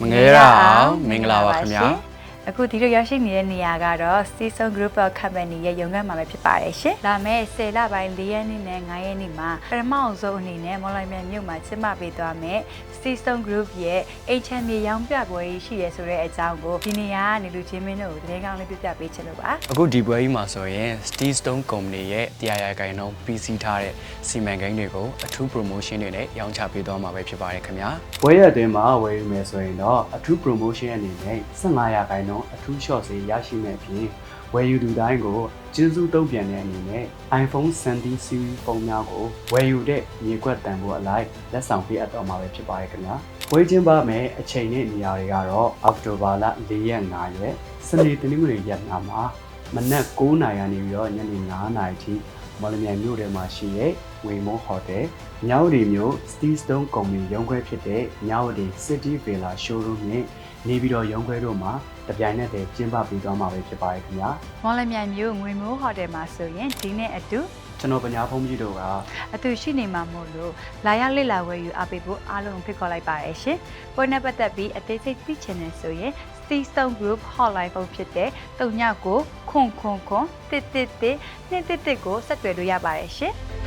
မငဲရအောင်မင်္ဂလာပါခင်ဗျာ အခုဒီလိုရောက်ရှိနေတဲ့နေရာကတော့ Season Group of Company ရဲ့ရုံးခန်းမှာပဲဖြစ်ပါတယ်ရှင်။လာမယ့်10လပိုင်း4ရက်နေ့နဲ့9ရက်နေ့မှာပထမအောင်ဆုံးအနေနဲ့မော်လိုင်မြန်မြို့မှာကျင်းပပေးသွားမယ် Season Group ရဲ့ HM ရောင်းပြပွဲကြီးရှိရဲဆိုတဲ့အကြောင်းကိုဒီနေရာကနေလူချင်းမင်းတို့ကိုသတင်းကောင်းလေးပြပြပေးချင်လို့ပါအခုဒီပွဲကြီးမှာဆိုရင် Steel Stone Company ရဲ့တရားရဂိုင်နှုန်း PC ထားတဲ့စီမံကိန်းတွေကိုအထူး promotion တွေနဲ့ရောင်းချပေးသွားမှာပဲဖြစ်ပါတယ်ခင်ဗျာဘွဲရက်အတွင်းမှာဝယ်ယူမယ်ဆိုရင်တော့အထူး promotion အနေနဲ့15ရာခိုင်နှုန်းအထူး short ဈေးရရှိမယ့်အပြင်ဝယ်ယူသူတိုင်းကိုကျေးဇူးတုံ့ပြန်တဲ့အနေနဲ့ iPhone 17 series ဖုန်းများကိုဝယ်ယူတဲ့မြေကွက်တန်ဖိုးအလိုက်လက်ဆောင်ပေးအပ်တော့မှာပဲဖြစ်ပါတယ်ခင်ဗျာဝယ်ချင်းပါမယ်အချိန်နဲ့နေရာတွေကတော့အောက်တိုဘာလ4ရက်5ရက်စနေတနင်္ဂနွေရက်များမှာမနက်9:00နာရီကနေပြီးတော့ညနေ9:00နာရီထိ မော်လမြိုင်မြို့ထဲမှာရှိတဲ့ဝေမွန်ဟိုတယ်ညောင်ရီမြို့ Steel Stone ကုမ္ပဏီရုံးခွဲဖြစ်တဲ့ညောင်ရီ City Villa Showroom နဲ့နေပြည်တော်ရုံးခွဲတို့မှာတပြိုင်နက်တည်းကျင်းပပြီးသွားမှာပဲဖြစ်ပါတယ်ခင်ဗျာ။မော်လမြိုင်မြို့ငွေမိုးဟိုတယ်မှာဆိုရင်ဒီနေ့အတူကျွန်တော်ပညာဖုံးကြီးတို့ကအတူရှိနေမှာမို့လို့လာရောက်လေ့လာဝယ်ယူအားပေးဖို့အားလုံးဖိတ်ခေါ်လိုက်ပါတယ်ရှင်။ပွဲနဲ့ပတ်သက်ပြီးအသေးစိတ်သိချင်တယ်ဆိုရင် Seastone Group Hotline ဖုန်းဖြစ်တဲ့39ကို ခွန်ခွန်ခွန်တစ်တစ်တစ်နှစ်တစ်တစ်ကိုဆက်သွယ်လို့ရပါတယ်ရှင်။